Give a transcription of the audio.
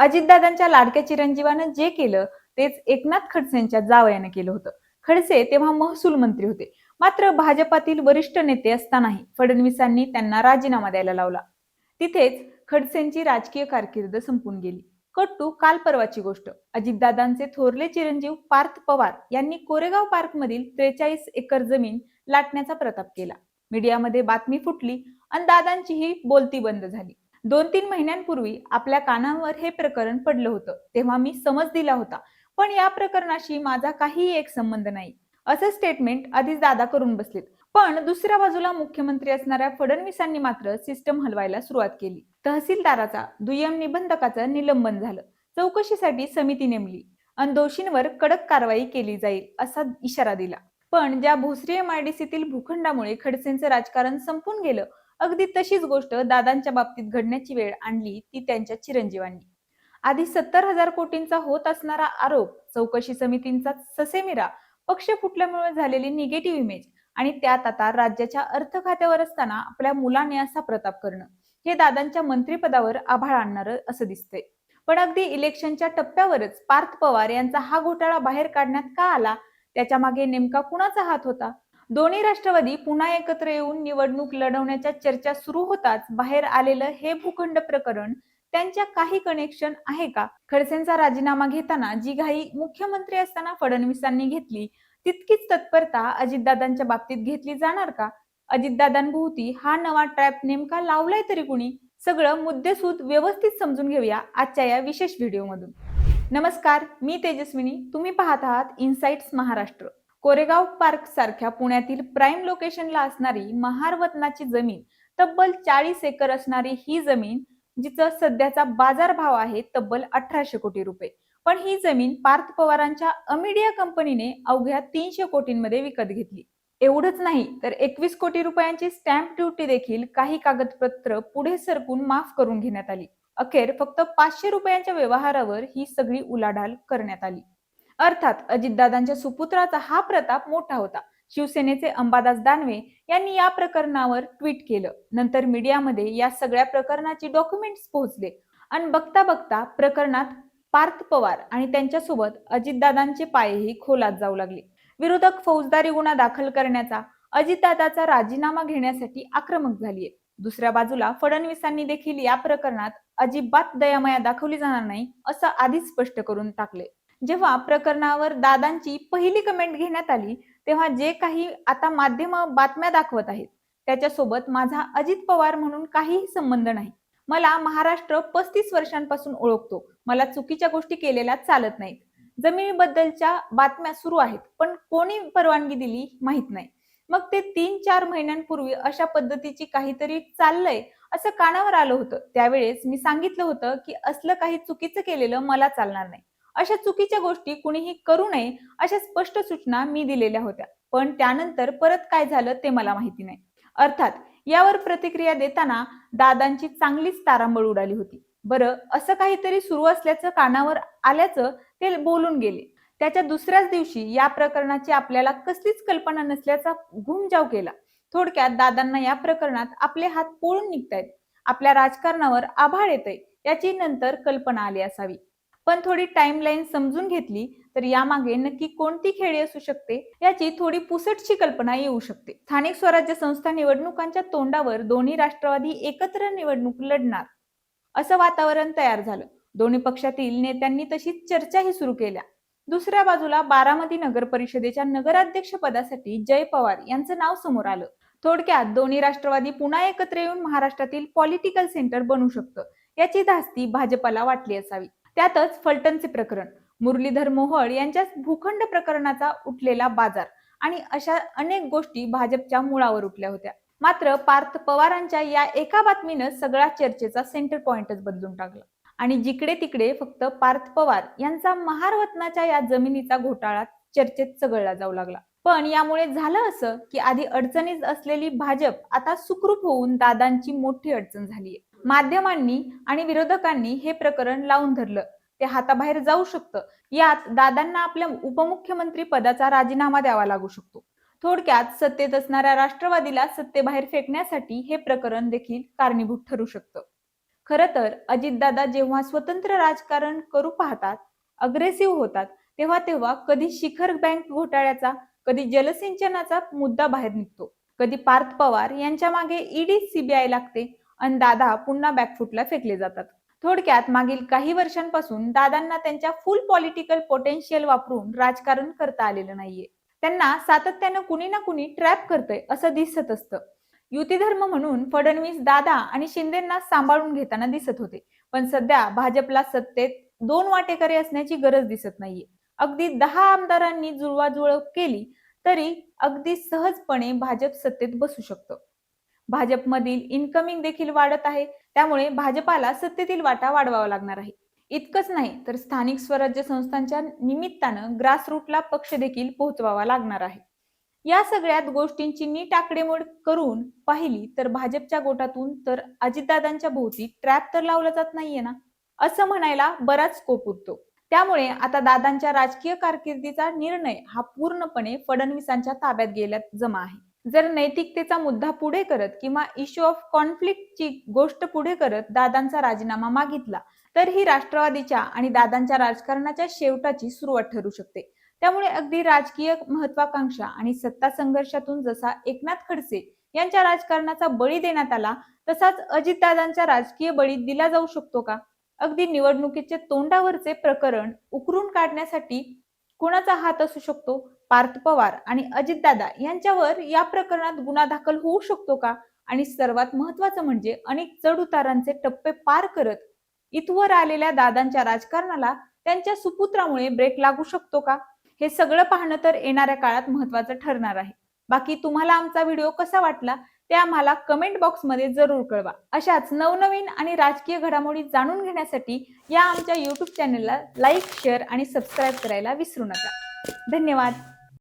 अजितदादांच्या लाडक्या चिरंजीवानं जे केलं तेच एकनाथ खडसेंच्या जावयानं केलं होतं. खडसे तेव्हा महसूल मंत्री होते. मात्र भाजपातील वरिष्ठ नेते असतानाही फडणवीसांनी त्यांना राजीनामा द्यायला लावला. तिथेच खडसेंची राजकीय कारकीर्द संपून गेली. कट्टू काल परवाची गोष्ट. अजितदादांचे थोरले चिरंजीव पार्थ पवार यांनी कोरेगाव पार्क मधील त्रेचाळीस एकर जमीन लाटण्याचा प्रताप केला. मीडियामध्ये बातमी फुटली आणि दादांची ही बोलती बंद झाली. दोन तीन महिन्यांपूर्वी आपल्या कानावर हे प्रकरण पडलं होतं तेव्हा मी समज दिला होता. पण या प्रकरणाशी माझा काहीही एक संबंध नाही. असं स्टेटमेंट आधीच दादा करून बसलेत. पण दुसऱ्या बाजूला मुख्यमंत्री असणाऱ्या फडणवीसांनी मात्र सिस्टम हलवायला सुरुवात केली. तहसीलदाराचा दुय्यम निबंधकाचं निलंबन झालं. चौकशीसाठी समिती नेमली आणि दोषींवर कडक कारवाई केली जाईल असा इशारा दिला. पण ज्या भोसरी एमआयडीसीतील भूखंडामुळे खडसेंचं राजकारण संपून गेलं अगदी तशीच गोष्ट दादांच्या बाबतीत घडण्याची वेळ आणली ती त्यांच्या चिरंजीवांनी. आधी सत्तर हजार कोटींचा होत असणारा आरोप चौकशी समितींचा ससेमिरा पक्ष फुटल्यामुळे झालेली निगेटिव्ह इमेज आणि त्यात आता राज्याच्या अर्थ खात्यावर असताना आपल्या मुलाने असा प्रताप करणं हे दादांच्या मंत्रिपदावर आभाळ आणणार असं दिसतंय. पण अगदी इलेक्शनच्या टप्प्यावरच पार्थ पवार यांचा हा घोटाळा बाहेर काढण्यात का आला? त्याच्यामागे नेमका कुणाचा हात होता? दोन्ही राष्ट्रवादी पुन्हा एकत्र येऊन निवडणूक लढवण्याच्या चर्चा सुरू होताच बाहेर आलेलं हे भूखंड प्रकरण त्यांच्या काही कनेक्शन आहे का? खडसेंचा राजीनामा घेताना जी घाई मुख्यमंत्री असताना फडणवीसांनी घेतली तितकीच तत्परता अजितदादांच्या बाबतीत घेतली जाणार का? अजितदादांभोवती हा नवा ट्रॅप नेमका लावलाय तरी कुणी? सगळं मुद्देसूद व्यवस्थित समजून घेऊया आजच्या या विशेष व्हिडिओमधून नमस्कार मी तेजस्विनी. तुम्ही पाहत आहात इन्साइट्स महाराष्ट्र. कोरेगाव पार्क सारख्या पुण्यातील प्राईम लोकेशनला असणारी महारवतनाची जमीन तब्बल चाळीस एकर असणारी ही जमीन जिचा सध्याचा बाजारभाव आहे तब्बल अठराशे कोटी रुपये. पण ही जमीन पार्थ पवारांच्या अमिडिया कंपनीने अवघ्या तीनशे कोटींमध्ये विकत घेतली. एवढंच नाही तर एकवीस कोटी रुपयांची स्टॅम्प ड्युटी देखील काही कागदपत्र पुढे सरकून माफ करून घेण्यात आली. अखेर फक्त पाचशे रुपयांच्या व्यवहारावर ही सगळी उलाढाल करण्यात आली. अर्थात अजितदादांच्या सुपुत्राचा हा प्रताप मोठा होता. शिवसेनेचे अंबादास दानवे यांनी या प्रकरणावर ट्विट केलं. नंतर मीडियामध्ये या सगळ्या प्रकरणाचे डॉक्युमेंट्स पोहोचले. आणि बघता बघता प्रकरणात पार्थ पवार आणि त्यांच्यासोबत अजितदादांचे पायही खोलात जाऊ लागले. विरोधक फौजदारी गुन्हा दाखल करण्याचा अजितदादाचा राजीनामा घेण्यासाठी आक्रमक झालीय. दुसऱ्या बाजूला फडणवीसांनी देखील या प्रकरणात अजिबात दयामया दाखवली जाणार नाही असं आधीच स्पष्ट करून टाकले जेव्हा प्रकरणावर दादांची पहिली कमेंट घेण्यात आली तेव्हा जे काही आता माध्यम बातम्या दाखवत आहेत त्याच्यासोबत माझा अजित पवार म्हणून काहीही संबंध नाही. मला महाराष्ट्र पस्तीस वर्षांपासून ओळखतो. मला चुकीच्या गोष्टी केलेल्या चालत नाहीत. जमिनीबद्दलच्या बातम्या सुरू आहेत पण कोणी परवानगी दिली माहीत नाही. मग ते तीन चार महिन्यांपूर्वी अशा पद्धतीची काहीतरी चाललंय असं कानावर आलं होतं. त्यावेळेस मी सांगितलं होतं की असलं काही चुकीचं केलेलं मला चालणार नाही. अशा चुकीच्या गोष्टी कुणीही करू नये अशा स्पष्ट सूचना मी दिलेल्या होत्या. पण त्यानंतर परत काय झालं ते मला माहिती नाही. अर्थात यावर प्रतिक्रिया देताना दादांची चांगलीच तारांबळ उडाली होती. बरं असं काहीतरी सुरू असल्याचं कानावर आल्याचं ते बोलून गेले. त्याच्या दुसऱ्याच दिवशी या प्रकरणाची आपल्याला कसलीच कल्पना नसल्याचा घुमजाव केला. थोडक्यात दादांना या प्रकरणात आपले हात पोळून निघतायत. आपल्या राजकारणावर आभाळ येतंय याची नंतर कल्पना आली असावी. पण थोडी टाइमलाईन समजून घेतली तर यामागे नक्की कोणती खेळी असू शकते याची थोडी पुसटची कल्पना येऊ शकते. स्थानिक स्वराज्य संस्था निवडणुकांच्या तोंडावर दोन्ही राष्ट्रवादी एकत्र निवडणूक लढणार असं वातावरण तयार झालं. दोन्ही पक्षातील नेत्यांनी तशी चर्चाही सुरू केल्या. दुसऱ्या बाजूला बारामती नगर परिषदेच्या नगराध्यक्ष पदासाठी जय पवार यांचं नाव समोर आलं. थोडक्यात दोन्ही राष्ट्रवादी पुन्हा एकत्र येऊन महाराष्ट्रातील पॉलिटिकल सेंटर बनू शकतं याची धास्ती भाजपाला वाटली असावी. त्यातच फलटणचे प्रकरण मुरलीधर मोहोळ यांच्या भूखंड प्रकरणाचा उठलेला बाजार आणि अशा अनेक गोष्टी भाजपच्या मुळावर उठल्या होत्या. मात्र पार्थ पवारांच्या या एका बातमीनं सगळा चर्चेचा सेंटर पॉइंटच बदलून टाकला. आणि जिकडे तिकडे फक्त पार्थ पवार यांचा महारवतनाच्या या जमिनीचा घोटाळा चर्चेत चघळला जाऊ लागला. पण यामुळे झालं असं की आधी अडचणीत असलेली भाजप आता सुखरूप होऊन दादांची मोठी अडचण झालीय. माध्यमांनी आणि विरोधकांनी हे प्रकरण लावून धरलं. ते हाताबाहेर जाऊ शकतं. यात दादांना आपल्या उपमुख्यमंत्री पदाचा राजीनामा द्यावा लागू शकतो. थोडक्यात सत्तेत असणाऱ्या राष्ट्रवादीला सत्तेबाहेर फेकण्यासाठी हे प्रकरण देखील कारणीभूत ठरू शकतं. खर तर अजितदादा जेव्हा स्वतंत्र राजकारण करू पाहतात अग्रेसिव्ह होतात तेव्हा तेव्हा कधी शिखर बँक घोटाळ्याचा कधी जलसिंचनाचा मुद्दा बाहेर निघतो. कधी पार्थ पवार यांच्या मागे ईडी सीबीआय लागते आणि दादा पुन्हा बॅकफुटला फेकले जातात. थोडक्यात मागील काही वर्षांपासून दादांना त्यांच्या फुल पॉलिटिकल पोटेन्शियल वापरून राजकारण करता आलेलं नाहीये. त्यांना सातत्यानं कुणी ना कुणी ट्रॅप करतंय असं दिसत असतं. युती धर्म म्हणून फडणवीस दादा आणि शिंदेना सांभाळून घेताना दिसत होते. पण सध्या भाजपला सत्तेत दोन वाटेकरी असण्याची गरज दिसत नाहीये. अगदी दहा आमदारांनी जुळवाजुळव केली तरी अगदी सहजपणे भाजप सत्तेत बसू शकतं. भाजपमधील इन्कमिंग देखील वाढत आहे. त्यामुळे भाजपाला सत्तेतील वाटा वाढवावा लागणार आहे. इतकंच नाही तर स्थानिक स्वराज्य संस्थांच्या निमित्तानं ग्रासरूटला पक्ष देखील पोहोचवावा लागणार आहे. या सगळ्यात गोष्टींची नीट आकडेमोड करून पाहिली तर भाजपच्या गोटातून तर अजितदादांच्या भोवती ट्रॅप तर लावला जात नाहीये ना? असं म्हणायला बराच स्कोप उरतो. त्यामुळे आता दादांच्या राजकीय कारकिर्दीचा निर्णय हा पूर्णपणे फडणवीसांच्या ताब्यात गेल्यात जमा आहे. जर नैतिकतेचा मुद्दा पुढे करत किंवा इश्यू ऑफ कॉन्फ्लिक्टची गोष्ट पुढे करत दादांचा राजीनामा मागितला तर ही राष्ट्रवादीच्या आणि दादांच्या राजकारणाच्या शेवटाची सुरुवात ठरू शकते. त्यामुळे अगदी राजकीय महत्वाकांक्षा आणि सत्ता संघर्षातून जसा एकनाथ खडसे यांच्या राजकारणाचा बळी देण्यात आला तसाच अजितदादांचा राजकीय बळी दिला जाऊ शकतो का? अगदी निवडणुकीचे तोंडावरचे प्रकरण उकरून काढण्यासाठी कुणाचा हात असू शकतो? पार्थ पवार आणि अजितदादा यांच्यावर या प्रकरणात गुन्हा दाखल होऊ शकतो का? आणि सर्वात महत्वाचं म्हणजे अनेक चढ उतारांचे टप्पे पार करत इथवर आलेल्या दादांच्या राजकारणाला त्यांच्या सुपुत्रामुळे ब्रेक लागू शकतो का? हे सगळं पाहणं तर येणाऱ्या काळात महत्वाचं ठरणार आहे. बाकी तुम्हाला आमचा व्हिडिओ कसा वाटला ते आम्हाला कमेंट बॉक्समध्ये जरूर कळवा. अशाच नवनवीन आणि राजकीय घडामोडी जाणून घेण्यासाठी या आमच्या युट्यूब चॅनलला लाईक शेअर आणि सबस्क्राईब करायला विसरू नका. धन्यवाद.